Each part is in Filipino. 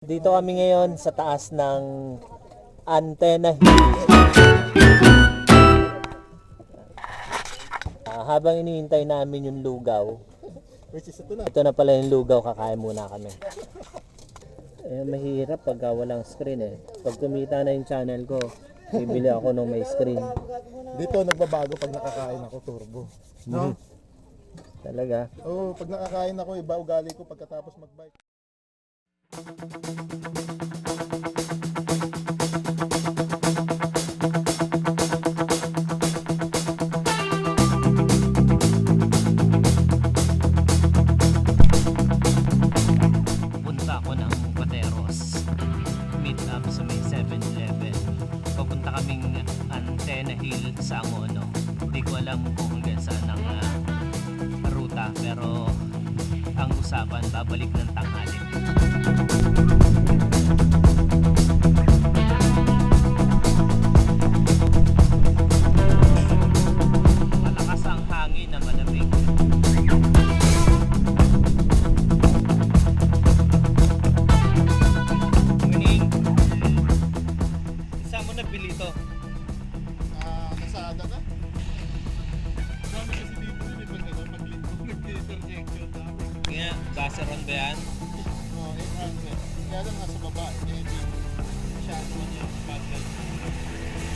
Dito kami ngayon sa taas ng antenna. Ah, habang iniintay namin yung lugaw, Which is ito na. ito na pala yung lugaw, kakain muna kami. Eh, mahirap pag walang screen eh. Pag kumita na yung channel ko, bibili ako ng may screen. Dito nagbabago pag nakakain ako turbo. No? Talaga. Oo, pag nakakain ako, iba ugali ko pagkatapos mag-bike. ピッ! Nga, gaseron ba yan? Oo, 800. Kaya lang nasa baba, eh, hindi masyado niya bagal. Oo,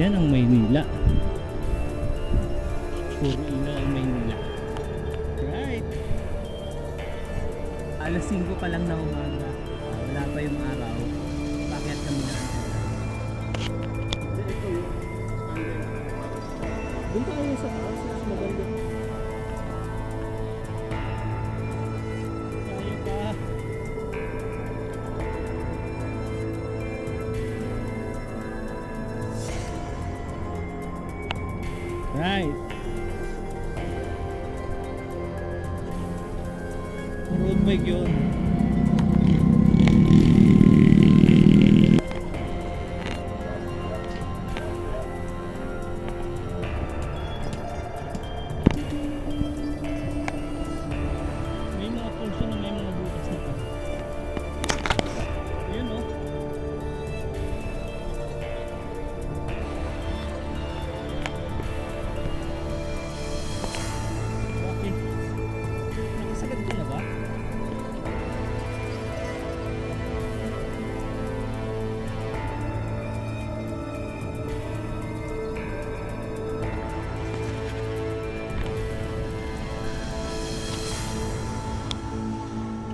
Yan ang Maynila. Puro ina ang Maynila. Right. Alas 5 pa lang na umaga. Wala pa yung araw. Bakit kami na Right. Road bike yun.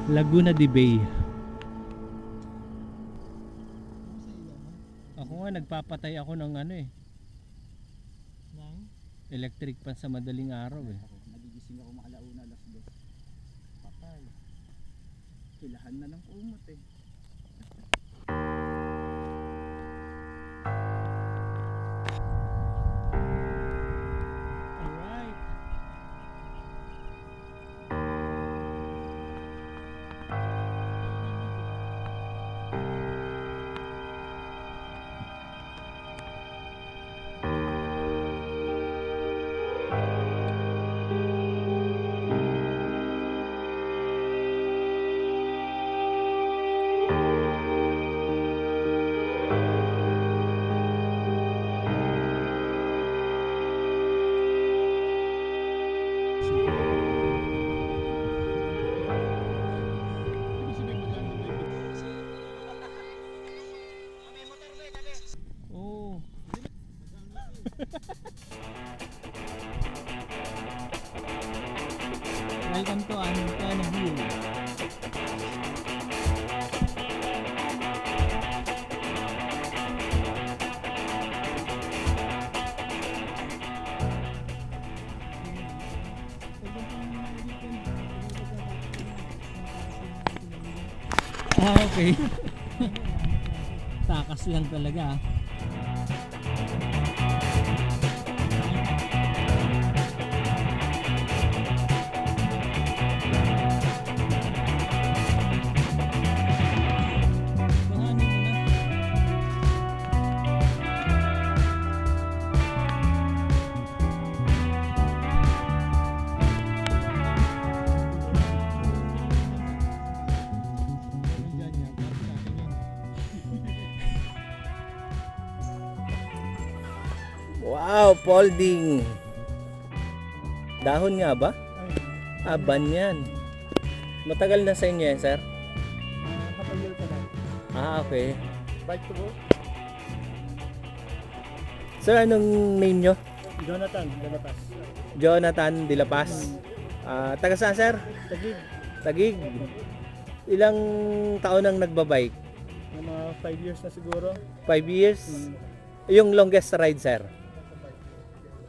Laguna de Bay. Ako nga nagpapatay ako ng ano eh. Electric pan sa madaling araw eh. Nagigising ako mga alauna alas dos. Patay. Kilahan na ng kumot eh. Welcome to Anton Hill. Ah, okay. Takas lang talaga. ah. Folding. Dahon nga ba? Ah, banyan. Matagal na sa inyo yan, sir? Kapag pa lang. Ah, okay. Bike to go? Sir, anong name nyo? Jonathan, Jonathan. Jonathan De La Paz. Ah, taga saan, sir? Tagig. Tagig. Ilang taon nang nagbabike? Mga 5 years na siguro. 5 years? Yung longest ride, sir?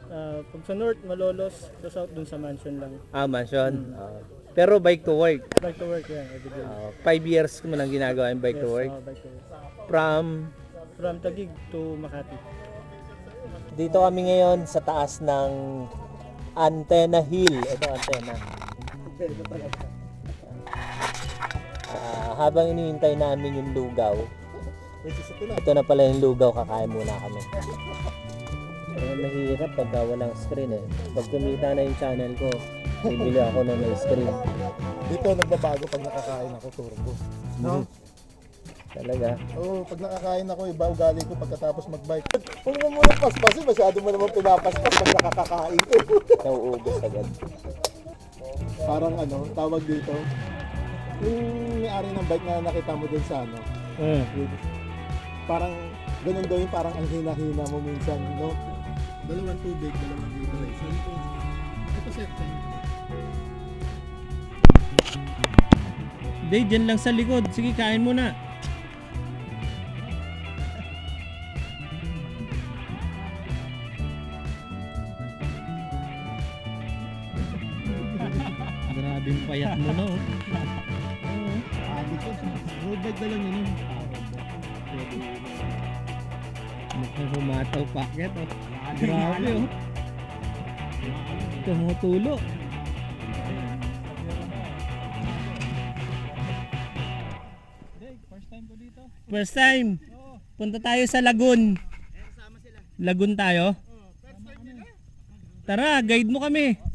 Ah, pag sa north, malolos. Sa south, dun sa mansion lang. Ah, mansion. Ah, pero bike to work. Bike to work yan, every day. 5 years mo nang ginagawa yung bike to Yes, work. ah, bike to work. From From Tagig to Makati. Dito kami ngayon sa taas ng Antenna Hill. Ito antenna. Ah, habang iniintay namin yung lugaw, ito na pala yung lugaw, kakain muna kami. Pero mahirap pagka walang screen eh. Pag kumita na yung channel ko, bibili ako na may screen. Dito nagbabago pag nakakain ako turbo. No? Talaga. Oo, pag nakakain ako, iba ugali ko pagkatapos mag-bike. Huwag mo muna paspasin, masyado mo naman pinapaspas pag nakakakain. Nauubos agad. Parang ano, tawag dito. Yung may-ari ng bike na nakita mo dun sa ano, Mm. parang ganun daw yung parang ang hina-hina mo minsan, no? Dalawang tubig, dalawang dito. Sabi ko, ito set time. Day, dyan lang sa likod. Sige, kain mo na. Grabe yung payat mo no. Oo. Sabi ko, road bike na lang yun. eh. Mukhang humataw packet oh. Grabe oh. Tumutulo. First time ko dito. First time. Punta tayo sa Lagun. Lagun tayo. Tara, guide mo kami.